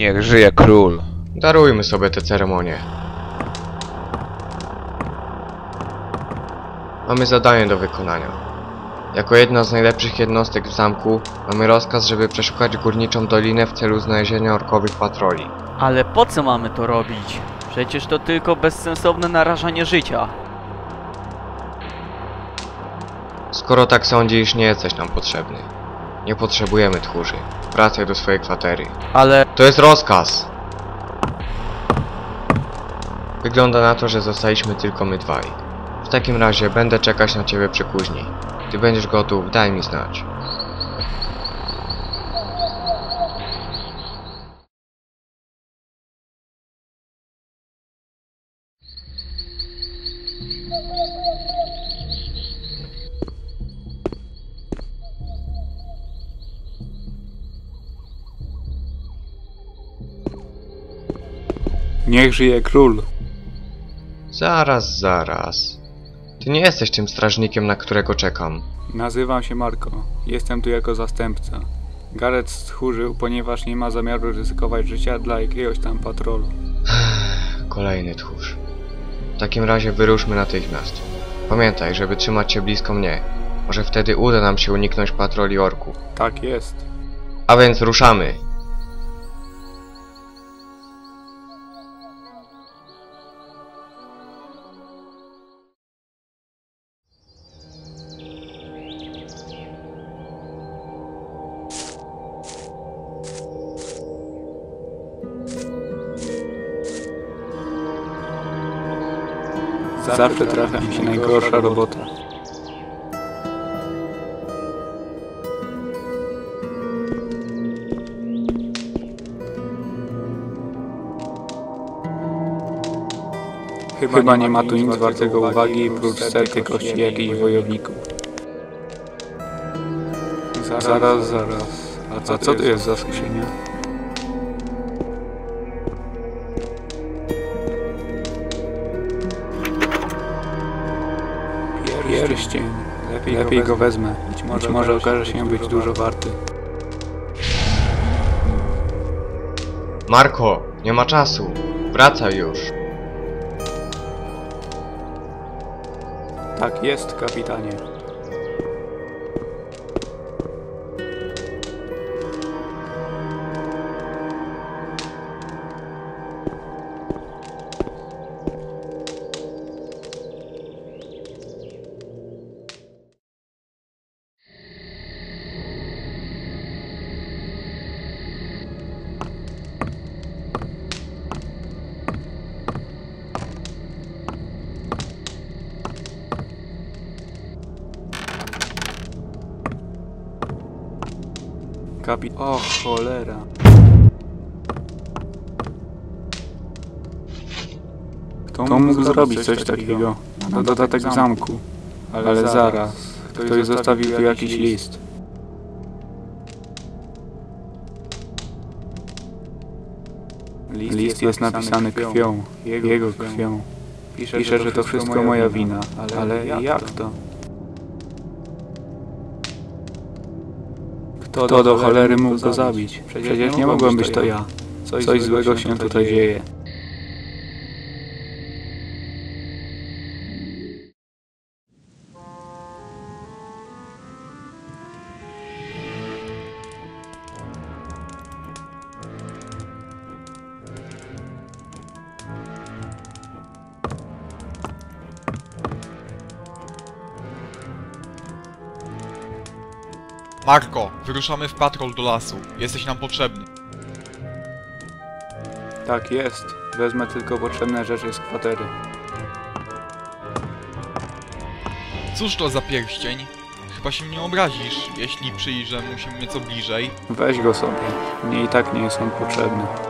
Niech żyje król. Darujmy sobie tę ceremonię. Mamy zadanie do wykonania. Jako jedna z najlepszych jednostek w zamku mamy rozkaz, żeby przeszukać górniczą dolinę w celu znalezienia orkowych patroli. Ale po co mamy to robić? Przecież to tylko bezsensowne narażanie życia. Skoro tak sądzisz, nie jesteś nam potrzebny. Nie potrzebujemy tchórzy. Wracaj do swojej kwatery. Ale To jest rozkaz! Wygląda na to, że zostaliśmy tylko my dwaj. W takim razie będę czekać na ciebie przy kuźni. Gdy będziesz gotów, daj mi znać. Niech żyje król. Zaraz, zaraz. Ty nie jesteś tym strażnikiem, na którego czekam. Nazywam się Marko. Jestem tu jako zastępca. Gareth stchórzył, ponieważ nie ma zamiaru ryzykować życia dla jakiegoś tam patrolu. Kolejny tchórz. W takim razie wyruszmy natychmiast. Pamiętaj, żeby trzymać się blisko mnie. Może wtedy uda nam się uniknąć patroli orków. Tak jest. A więc ruszamy! Zawsze trafia mi się najgorsza robota. Chyba nie ma tu nic wartego uwagi, prócz setki kości jakichś wojowników. Zaraz, zaraz. A co to jest za skrzynia? Pierścień. Lepiej, Lepiej go wezmę. Być może, Być może okaże się być dużo warty. Marko, nie ma czasu. Wracaj już. Tak jest, kapitanie. O cholera. Kto mógł zrobić coś takiego? Na dodatek w zamku. Ale zaraz. Ktoś zostawił tu jakiś list. List jest napisany krwią. Jego krwią. Pisze, że to wszystko moja wina. Ale jak to? Kto do cholery mógł go zabić? Przecież nie mogłem być to ja. Coś złego się tutaj dzieje. Marko, wyruszamy w patrol do lasu. Jesteś nam potrzebny. Tak jest. Wezmę tylko potrzebne rzeczy z kwatery. Cóż to za pierścień? Chyba się nie obrazisz, jeśli przyjrzę mu się nieco bliżej. Weź go sobie. Mnie i tak nie jest on potrzebny.